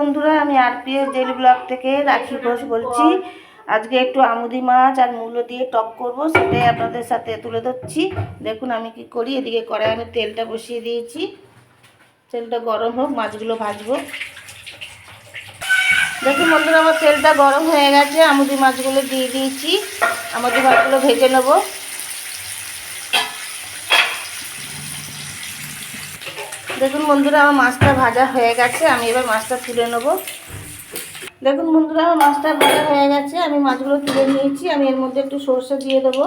বন্ধুরা, আমি RPS daily blog থেকে রাখি ঘোষ বলছি। আজকে একটু আমুদি মাছ আর মূলো দিয়ে টক করব, সেটাই আপনাদের সাথে তুলে ধরছি। দেখুন আমি কি করি, এদিকে কড়াই আমি তেলটা বসিয়ে দিয়েছি। তেলটা গরম হোক, মাছগুলো ভাজবো। দেখুন বন্ধুরা, আমার তেলটা গরম হয়ে গেছে, আমুদি মাছগুলো দিয়ে দিয়েছি। আমুদি মাছগুলো ভেজে নেব। দেখুন বন্ধুরা, আমার মাছটা ভাজা হয়ে গেছে, আমি এবার মাছটা তুলে নেব। দেখুন বন্ধুরা, আমার মাছটা ভাজা হয়ে গেছে, আমি মাছগুলো তুলে নিয়েছি, আমি এর মধ্যে একটু সর্ষে দিয়ে দেবো।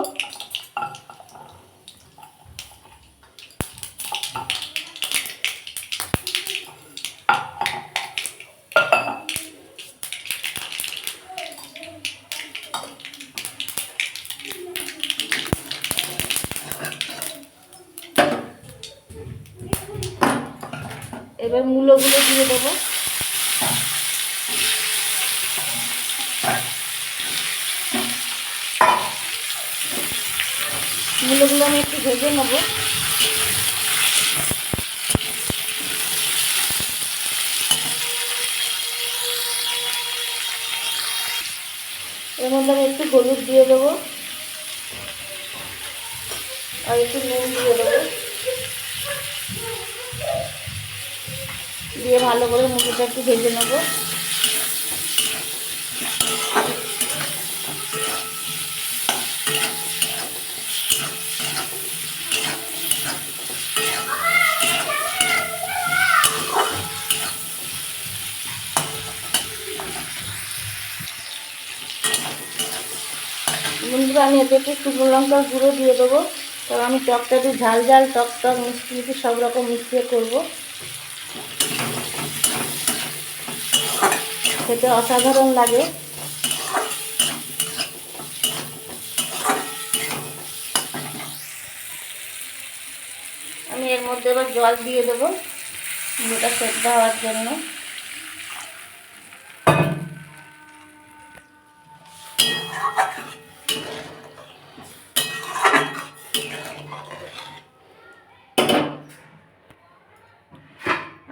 এবার মূলোগুলো দিয়ে দেবো। মূলোগুলো আমি একটু ভেজে নেব। এর মধ্যে আমি একটু হলুদ দিয়ে দেবো। আর একটু নুন দিয়ে দেবো। দিয়ে ভালো করে মুখটা একটু ভেজে নেব। বন্ধুরা, আমি এতে একটু শুকনো লঙ্কার গুঁড়ো দিয়ে দেবো। কারণ আমি টকটা একটু ঝাল ঝাল, টক টক, মিষ্টি মিষ্টি সব রকম মিশিয়ে করব। খেতে অসাধারণ লাগে। আমি এর মধ্যে এবার জল দিয়ে দেবো। যেটা সেদ্ধ হওয়ার জন্য।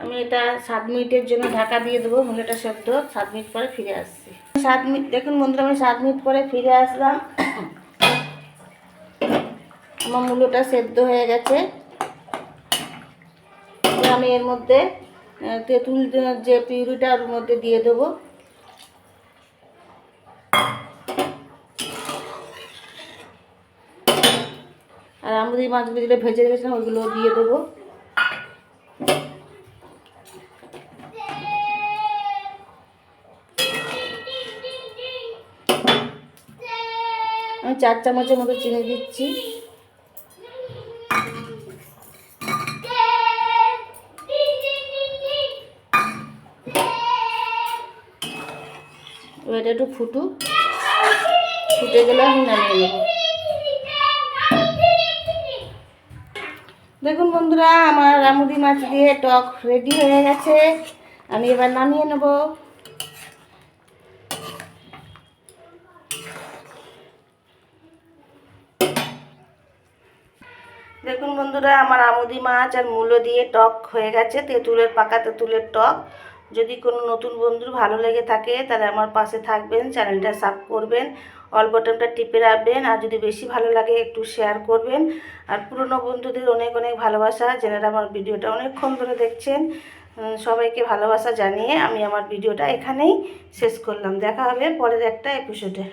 আমি এটা সাত মিনিটের জন্য ঢাকা দিয়ে দেবো মূলাটা সেদ্ধ সাত মিনিট পরে ফিরে আসছি। সাত মিনিট দেখুন বন্ধুরা, আমি সাত মিনিট পরে ফিরে আসলাম। আমার মূলোটা সেদ্ধ হয়ে গেছে। আমি এর মধ্যে তেঁতুল যে পিউরিটা ওর মধ্যে দিয়ে দেবো। আর আমুদি মাছগুলো যেটা ভেজে রেখেছিলাম ওইগুলো দিয়ে দেবো। আমি চার চামচের মতো চিনি দিচ্ছি। এবার এটা একটু ফুটু। ফুটে গেলে আমি নামিয়ে নেব। দেখুন বন্ধুরা, আমার রামুদি মাছ দিয়ে টক রেডি হয়ে গেছে। আমি এবার নামিয়ে নেব। দেখুন বন্ধুরা, আমার আমুদি মাছ আর মূলো দিয়ে টক হয়ে গেছে, তেঁতুলের পাকা তেঁতুলের টক। যদি কোনো নতুন বন্ধুর ভালো লেগে থাকে, তাহলে আমার পাশে থাকবেন, চ্যানেলটা সাব করবেন, অল বটনটা টিপে রাখবেন, আর যদি বেশি ভালো লাগে, একটু শেয়ার করবেন। আর পুরনো বন্ধুদের অনেক অনেক ভালোবাসা যেনারা আমার ভিডিওটা অনেকক্ষণ ধরে দেখছেন সবাইকে ভালোবাসা জানিয়ে আমি আমার ভিডিওটা এখানেই শেষ করলাম। দেখা হবে পরের একটা এপিসোডে